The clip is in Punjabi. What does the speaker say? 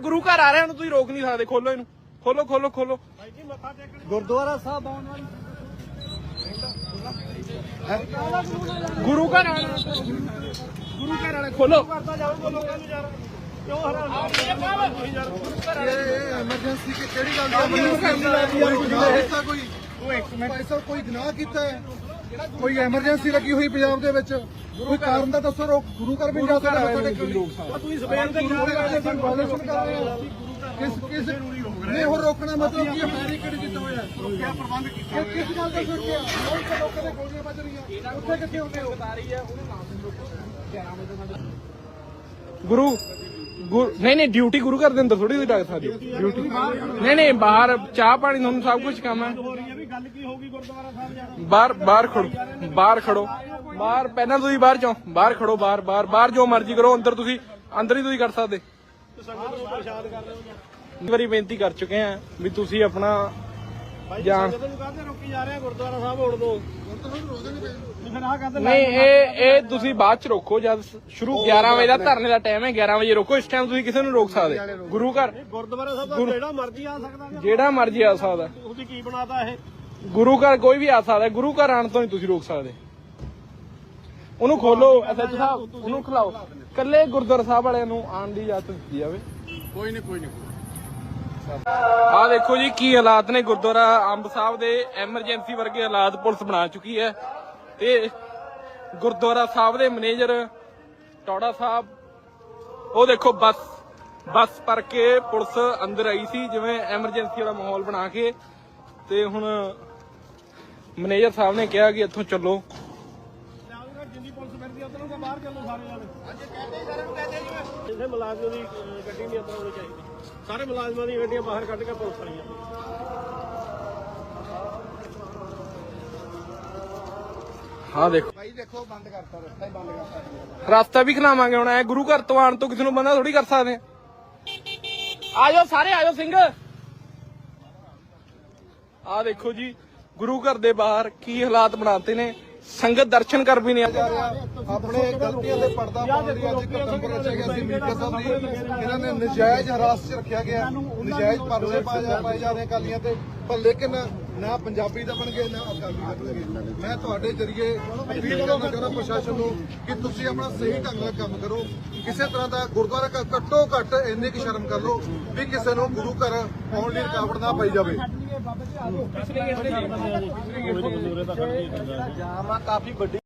ਗੁਰੂ ਘਰ ਆ ਰਿਹਾ ਨੂੰ ਤੁਸੀਂ ਰੋਕ ਨਹੀਂ ਸਕਦੇ ਖੋਲੋ ਇਹਨੂੰ। ਖੋਲੋ ਖੋਲੋ ਖੋਲੋ। ਗੁਰਦੁਆਰਾ ਸਾਹਿਬ ਆਉਣ ਵਾਲੀ। ਗੁਰੂ ਘਰ ਆਣਾ ਗੁਰੂ ਘਰ ਵਾਲੇ ਖੋਲੋ। ਕਰਦਾ ਜਾਊਗਾ ਲੋਕਾਂ ਨੂੰ ਯਾਰ ਕਿਉਂ ਹਰਾਮ ਇਹ ਐਮਰਜੈਂਸੀ ਕਿ ਕਿਹੜੀ ਗੱਲ ਦੀ ਕੋਈ ਭਾਈ ਸਾਹਿਬ ਕੋਈ ਗੁਨਾਹ ਕੀਤਾ ਹੈ? ਕੋਈ ਐਮਰਜੈਂਸੀ ਲੱਗੀ ਹੋਈ ਪੰਜਾਬ ਦੇ ਵਿੱਚ? ਕੋਈ ਕਾਰਨ ਦਾ ਦੱਸੋ ਰੋਕ ਗੁਰੂ ਘਰ ਵੀ ਜਾ ਸਕਦਾ ਤੁਸੀਂ ਸਵੇਰ ਦੇ ਗੁਰੂ ਘਰ ਦੇ ਅਸੀਂ violation ਕਰ ਰਹੇ ਹਾਂ। ਕਿਸ ਕਿਸ ਨਹੀਂ ਹੋਰ ਰੋਕਣਾ ਮਤਲਬ ਕੀ ਬੈਰੀਕੇਡ ਕੀਤਾ ਹੋਇਆ ਹੈ। ਰੋਕਿਆ ਪ੍ਰਬੰਧ ਕੀਤਾ ਕਿਸ ਗੱਲ ਦਾ ਲੋਕ ਤਾਂ ਲੋਕਾਂ ਦੇ ਗੋਲੀਆਂ ਵੱਜ ਰਹੀਆਂ। ਉੱਥੇ ਕਿੱਥੇ ਹੁੰਦੇ ਹੋ? ਗੁਰੂ ਗੁਰ- ਨਹੀਂ ਨਹੀਂ ਡਿਊਟੀ ਗੁਰੂ ਘਰ ਦੇ ਅੰਦਰ ਥੋੜੀ ਤੁਸੀਂ ਡਾਕ ਸਕਦੇ ਹੋ। ਡਿਊਟੀ ਨਹੀਂ ਨਹੀਂ ਬਾਹਰ ਚਾਹ ਪਾਣੀ ਤੁਹਾਨੂੰ ਸਭ ਕੁਝ ਕੰਮ ਹੈ। ਹੋ ਰਹੀ ਹੈ ਵੀ ਗੱਲ ਕੀ ਹੋਊਗੀ ਗੁਰਦੁਆਰਾ ਸਾਹਿਬ ਯਾਰ ਬਾਹਰ ਬਾਹਰ ਖੜੋ ਬਾਹਰ ਖੜੋ। ਬਾਹਰ ਪਹਿਲਾਂ ਤੁਸੀਂ ਬਾਹਰ ਜਾਓ ਬਾਹਰ ਖੜੋ ਬਾਹਰ ਬਾਹਰ ਬਾਹਰ ਜੋ ਮਰਜ਼ੀ ਕਰੋ ਅੰਦਰ ਤੁਸੀਂ ਅੰਦਰ ਹੀ ਤੁਸੀਂ ਕਰ ਸਕਦੇ। ਤੇ ਸੰਗਤ ਨੂੰ ਪ੍ਰਸ਼ਾਦ ਕਰ ਰਹੇ ਹੋ ਇੱਕ ਵਾਰੀ ਬੇਨਤੀ ਕਰ ਚੁੱਕੇ ਆ ਵੀ ਤੁਸੀਂ ਆਪਣਾ ਭਾਈ ਜਾਂ- ਸੰਗਤ ਨੂੰ ਕਾਹਦੇ ਰੋਕੀ ਜਾ ਰਹੇ ਆ? ਗੁਰਦੁਆਰਾ ਸਾਹਿਬ ਹੋਣ ਦੋ ਨਹੀਂ ਇਹ ਇਹ ਤੁਸੀਂ ਬਾਅਦ ਚ ਰੋਕੋ ਜਦ ਸ਼ੁਰੂ 11 ਵਜੇ ਦਾ ਧਰਨੇ ਦਾ ਟਾਈਮ ਹੈ 11 ਵਜੇ ਰੋਕੋ ਇਸ ਟਾਈਮ ਤੁਸੀਂ ਕਿਸੇ ਨੂੰ ਰੋਕ ਸਕਦੇ। ਗੁਰੂ ਘਰ ਗੁਰਦੁਆਰਾ ਸਾਹਿਬ ਦਾ ਜਿਹੜਾ ਮਰਜ਼ੀ ਆ ਸਕਦਾ ਗਾ। ਜਿਹੜਾ ਮਰਜ਼ੀ ਆ ਸਕਦਾ। ਤੁਸੀਂ ਕੀ ਬਣਾਤਾ ਇਹ? ਗੁਰੂ ਘਰ ਕੋਈ ਵੀ ਆ ਸਕਦਾ ਗੁਰੂ ਘਰ ਆਣ ਤੋਂ ਨਹੀਂ ਤੁਸੀਂ ਰੋਕ ਸਕਦੇ। ਉਹਨੂੰ ਖੋਲੋ ਐਸਐਚ ਸਾਹਿਬ ਉਹਨੂੰ ਖਿਲਾਓ। ਕੱਲੇ ਗੁਰਦੁਆਰਾ ਸਾਹਿਬ ਵਾਲਿਆਂ ਨੂੰ ਆਣ ਦੀ ਇਜਾਜ਼ਤ ਦਿੱਤੀ ਜਾਵੇ। ਕੋਈ ਨਹੀਂ ਕੋਈ ਨਹੀਂ ਆ ਦੇਖੋ ਜੀ ਕੀ ਹਾਲਾਤ ਨੇ ਗੁਰਦੁਆਰਾ ਅੰਬ ਸਾਹਿਬ ਦੇ। ਐਮਰਜੈਂਸੀ ਵਰਗੇ ਹਾਲਾਤ ਪੁਲਿਸ ਬਣਾ ਚੁੱਕੀ ਹੈ। ਤੇ ਗੁਰਦੁਆਰਾ ਸਾਹਿਬ ਦੇ ਮੈਨੇਜਰ ਟੌੜਾ ਸਾਹਿਬ, ਉਹ ਦੇਖੋ ਬੱਸ ਬੱਸ ਭਰ ਕੇ ਪੁਲਿਸ ਅੰਦਰ ਆਈ ਸੀ, ਜਿਵੇਂ ਐਮਰਜੈਂਸੀ ਵਾਲਾ ਮਾਹੌਲ ਬਣਾ ਕੇ। ਤੇ ਹੁਣ ਮੈਨੇਜਰ ਸਾਹਿਬ ਨੇ ਕਿਹਾ ਕਿ ਇੱਥੋਂ ਚੱਲੋ। ਜਿੰਨੀ ਪੁਲਿਸ ਫਿਰਦੀ ਉਧਰੋਂ ਤਾਂ ਬਾਹਰ ਚੱਲੋ ਸਾਰੇ ਜਾਣੇ ਅੱਜ ਕਹਿੰਦੇ ਸਰ ਨੂੰ ਕਹਿੰਦੇ ਜੀ ਕਿਸੇ ਮੁਲਾਜ਼ਮ ਦੀ ਗੱਡੀ ਨਹੀਂ ਅੰਦਰ ਆਉਣੀ ਚਾਹੀਦੀ। ਸਾਰੇ ਮੁਲਾਜ਼ਮਾਂ ਦੀਆਂ ਗੱਡੀਆਂ ਬਾਹਰ ਕੱਢ ਕੇ ਪੁਲਿਸ ਆਈਆਂ ਹਾਂ ਦੇਖੋ। ਭਾਈ ਦੇਖੋ ਬੰਦ ਕਰਤਾ ਰਸਤਾ ਹੀ ਬੰਦ ਕਰਤਾ। ਰਸਤਾ ਵੀ ਖਲਾਵਾਂਗੇ ਹੁਣ ਐ ਗੁਰੂ ਘਰ ਤੋਂ ਆਣ ਤੋਂ ਕਿਸੇ ਨੂੰ ਬੰਦਾ ਥੋੜੀ ਕਰ ਸਕਦੇ। ਆ ਆਜੋ ਸਾਰੇ ਆਜੋ ਸਿੰਘ। ਆ ਦੇਖੋ ਜੀ ਗੁਰੂ ਘਰ ਦੇ ਬਾਹਰ ਕੀ ਹਾਲਾਤ ਬਣਾਤੇ ਨੇ। ਸੰਗਤ ਦਰਸ਼ਨ ਕਰ ਵੀ ਨਹੀਂ ਆ ਜਾ ਰਿਹਾ। ਆਪਣੇ ਗਲਤੀਆਂ ਦੇ ਪਰਦਾ ਪਾਉਣ ਲਈ ਅੱਜ ਇੱਕ ਨੰਬਰ ਰਚਿਆ ਗਿਆ ਸੀ ਮੀਡੀਆ ਸਾਹਿਬ ਦੀ। ਇਹਨਾਂ ਨੇ ਨਜਾਇਜ਼ ਹਰਾਸ 'ਚ ਰੱਖਿਆ ਗਿਆ। ਨਜਾਇਜ਼ ਜਾ ਪਾਏ ਜਾ ਰਹੇ ਕਾਲੀਆਂ ਤੇ। ਪਰ ਲੇਕਿਨ ਨਾ ਪੰਜਾਬੀ ਦਾ ਬਣਗੇ ਨਾ ਅਕਾਲੀ ਬਣਗੇ ਮੈਂ ਤੁਹਾਡੇ ਜਰੀਏ ਅਪੀਲ ਕਰਨਾ ਚਾਹੁੰਦਾ ਪ੍ਰਸ਼ਾਸਨ ਨੂੰ ਕਿ ਤੁਸੀਂ ਆਪਣਾ ਸਹੀ ਢੰਗ ਨਾਲ ਕੰਮ ਕਰੋ। ਕਿਸੇ ਤਰ੍ਹਾਂ ਦਾ ਗੁਰਦੁਆਰਾ ਘੱਟੋ ਘੱਟ ਇੰਨੀ ਕੁ ਸ਼ਰਮ ਕਰ ਲਓ ਵੀ ਕਿਸੇ ਨੂੰ ਗੁਰੂ ਘਰ ਆਉਣ ਲਈ ਰੁਕਾਵਟ ਨਾ ਪਾਈ ਜਾਵੇ। ਜਾਮ ਆ ਕਾਫੀ ਵੱਡੀ